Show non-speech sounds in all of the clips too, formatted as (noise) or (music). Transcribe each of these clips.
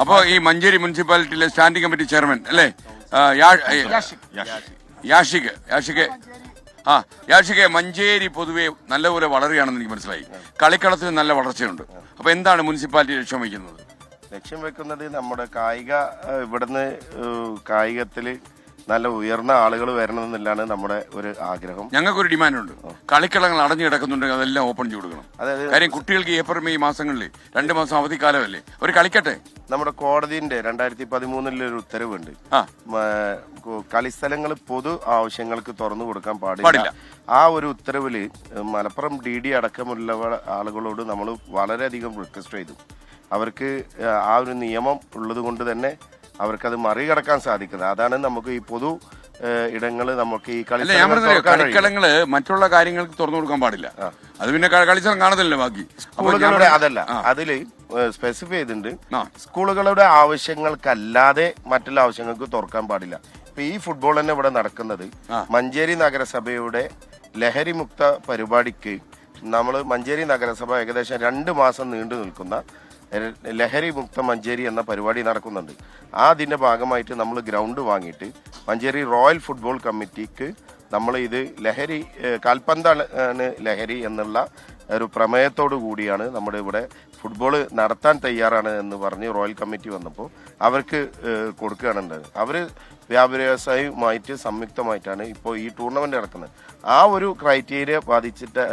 അപ്പോ ഈ മഞ്ചേരി മുനിസിപ്പാലിറ്റിയിലെ സ്റ്റാൻഡിംഗ് കമ്മിറ്റി ചെയർമാൻ അല്ലേ? യാഷിക്. യാഷിക് ആ യാഷികെ മഞ്ചേരി പൊതുവെ നല്ലപോലെ വളരുകയാണെന്ന് എനിക്ക് മനസ്സിലായി. കളിക്കളത്തിന് നല്ല വളർച്ചയുണ്ട്. അപ്പൊ എന്താണ് മുനിസിപ്പാലിറ്റി ലക്ഷ്യം വയ്ക്കുന്നത്? ലക്ഷ്യം വെക്കുന്നത് നമ്മുടെ കായിക ഇവിടുന്ന് കായികത്തിൽ നല്ല ഉയർന്ന ആളുകൾ വരണം എന്നുള്ളതാണ് നമ്മുടെ ഒരു ആഗ്രഹം. ഞങ്ങൾക്ക് ഒരു ഡിമാൻഡ് ഉണ്ട് കളിക്കളങ്ങൾ അടഞ്ഞു കിടക്കുന്നുണ്ടെങ്കിൽ അതെല്ലാം ഓപ്പൺ ചെയ്ത് കൊടുക്കണം. കാര്യം കുട്ടികൾക്ക് ഏപ്രിൽ മെയ് മാസങ്ങളിൽ രണ്ട് മാസം അവധിക്കാലമല്ലേ? അവർ കളിക്കട്ടെ? നമ്മുടെ കോടതിന്റെ രണ്ടായിരത്തി പതിമൂന്നിലെ ഒരു ഉത്തരവുണ്ട്. കളിസ്ഥലങ്ങൾ പൊതു ആവശ്യങ്ങൾക്ക് തുറന്നു കൊടുക്കാൻ പാടില്ല. പാടില്ല. ആ ഒരു ഉത്തരവിൽ മലപ്പുറം ഡി ഡി അടക്കമുള്ള ആളുകളോട് നമ്മൾ വളരെയധികം റിക്വസ്റ്റ് ചെയ്തു. അവർക്ക് ആ ഒരു നിയമം ഉള്ളത് കൊണ്ട് തന്നെ അവർക്കത് മറികടക്കാൻ സാധിക്കുന്നത്. അതാണ് നമുക്ക് ഈ പൊതു ഇടങ്ങൾ നമുക്ക് ഈ ഞാൻ കഴിയും. കളിക്കളങ്ങൾ മറ്റുള്ള കാര്യങ്ങൾക്ക് തുറന്നു കൊടുക്കാൻ പാടില്ല. അത് പിന്നെ ക- കാണത്തില്ല കാണത്തില്ലല്ലോ ബാക്കി. സ്കൂളുകളുടെ അതല്ല അതിൽ സ്പെസിഫൈ ചെയ്തിട്ടുണ്ട്. സ്കൂളുകളുടെ ആവശ്യങ്ങൾക്കല്ലാതെ മറ്റുള്ള ആവശ്യങ്ങൾക്ക് തുറക്കാൻ പാടില്ല. ഇപ്പൊ ഈ ഫുട്ബോൾ തന്നെ ഇവിടെ നടക്കുന്നത്. മഞ്ചേരി നഗരസഭയുടെ ലഹരി മുക്ത പരിപാടിക്ക് നമ്മൾ മഞ്ചേരി നഗരസഭ ഏകദേശം രണ്ട് മാസം നീണ്ടു നിൽക്കുന്ന ലഹരി മുക്ത മഞ്ചേരി എന്ന പരിപാടി നടക്കുന്നുണ്ട്. ആ അതിന്റെ ഭാഗമായിട്ട് നമ്മൾ ഗ്രൗണ്ട് വാങ്ങിയിട്ട് മഞ്ചേരി റോയൽ ഫുട്ബോൾ കമ്മിറ്റിക്ക് നമ്മൾ ഇത് ലഹരി കാൽപന്താണ് ലഹരി എന്നുള്ള ഒരു പ്രമേയത്തോടു കൂടിയാണ് നമ്മുടെ ഇവിടെ ഫുട്ബോൾ നടത്താൻ തയ്യാറാണ് എന്ന് പറഞ്ഞ് റോയൽ കമ്മിറ്റി വന്നപ്പോൾ അവർക്ക് കൊടുക്കുകയാണ് ഉണ്ടായത് അവർ വ്യാപാര വ്യവസായവുമായിട്ട് സംയുക്തമായിട്ടാണ് ഇപ്പോൾ ഈ ടൂർണമെന്റ് നടക്കുന്നത്. ആ ഒരു ക്രൈറ്റീരിയ ബാധിച്ചിട്ട്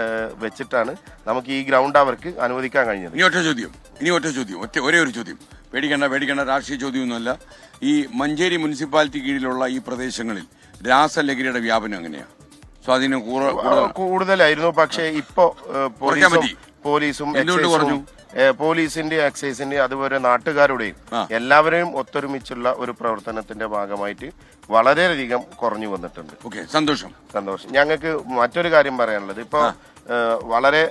വെച്ചിട്ടാണ് നമുക്ക് ഈ ഗ്രൗണ്ട് അവർക്ക് അനുവദിക്കാൻ കഴിഞ്ഞത്. ഇനി ഒറ്റ ചോദ്യം. ഇനി ഒറ്റ ചോദ്യം. ഒറ്റ ഒരേ ഒരു ചോദ്യം. പേടിക്കേണ്ട പേടിക്കേണ്ട രാഷ്ട്രീയ ചോദ്യമൊന്നുമല്ല. ഈ മഞ്ചേരി മുനിസിപ്പാലിറ്റി കീഴിലുള്ള ഈ പ്രദേശങ്ങളിൽ രാസലഹരിയുടെ വ്യാപനം എങ്ങനെയാണ് സ്വാധീനം കൂടുതലായിരുന്നു. പക്ഷേ ഇപ്പോ പോലീസും പോലീസും എന്തുകൊണ്ട് പോലീസിന്റെ എക്സൈസിന്റെ അതുപോലെ നാട്ടുകാരുടെയും. എല്ലാവരെയും ഒത്തൊരുമിച്ചുള്ള ഒരു പ്രവർത്തനത്തിന്റെ ഭാഗമായിട്ട് വളരെയധികം കുറഞ്ഞു വന്നിട്ടുണ്ട്. ഓക്കെ സന്തോഷം. സന്തോഷം. ഞങ്ങൾക്ക് മറ്റൊരു കാര്യം പറയാനുള്ളത്. ഇപ്പോൾ വളരെ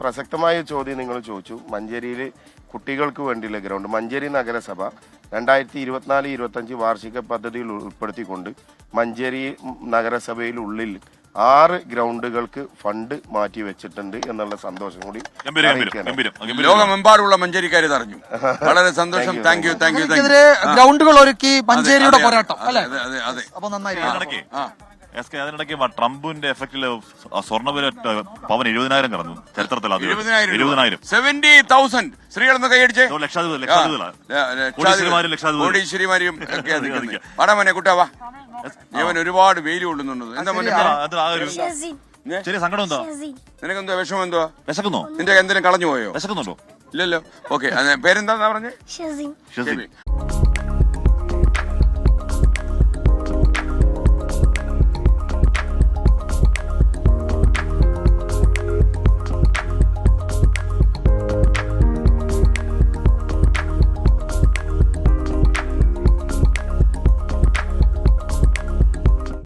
പ്രസക്തമായ ചോദ്യം നിങ്ങൾ ചോദിച്ചു. മഞ്ചേരിയിൽ കുട്ടികൾക്ക് വേണ്ടിയുള്ള ഗ്രൗണ്ട് മഞ്ചേരി നഗരസഭ രണ്ടായിരത്തി ഇരുപത്തിനാല് ഇരുപത്തഞ്ച് വാർഷിക പദ്ധതിയിൽ ഉൾപ്പെടുത്തിക്കൊണ്ട് മഞ്ചേരി നഗരസഭയിൽ ഉള്ളിൽ ആറ് ഗ്രൗണ്ടുകൾക്ക് ഫണ്ട് മാറ്റി വെച്ചിട്ടുണ്ട് എന്നുള്ള സന്തോഷം കൂടി ലോകമെമ്പാടുള്ള മഞ്ചേരിക്കാർ അറിഞ്ഞു. (laughs) വളരെ സന്തോഷം. താങ്ക് യു താങ്ക് യു ഗ്രൗണ്ടുകൾ ഒരുക്കി മഞ്ചേരിയുടെ പോരാട്ടം അല്ലെ? അതെ അപ്പൊ ആ. എസ് കെ അതിനിടയ്ക്ക് വ- ട്രംപിന്റെ എഫക്റ്റിൽ സ്വർണവില പവൻ എഴുപതിനായിരം കടന്നു. ചരിത്രത്തിൽ എഴുപതിനായിരം സെവന്റി തൗസൻഡ് സ്ത്രീകളെന്ന് കൈയടിച്ച്. ലക്ഷാധിപതി ലക്ഷാധിപതി കോടീശ്വരിമാരും ഒക്കെ. വാടാ മോനെ ഇവൻ ഒരുപാട് വെയിൽ കൊള്ളുന്നുണ്ട്. എന്താ മോനെ? ആ, അത് ആ ഒരു ഷെസിൻ ചെറിയ സങ്കടം എന്താ ഷെസിൻ നിനക്കെന്തോ വിഷമം എന്തോ വിശക്കുന്നോ നിന്റെ എന്തെങ്കിലും കളഞ്ഞു പോയോ? വിശക്കുന്നുണ്ടോ? ഇല്ലല്ലോ. ഓക്കെ പേരെന്താ പറഞ്ഞേ? ഷെസിൻ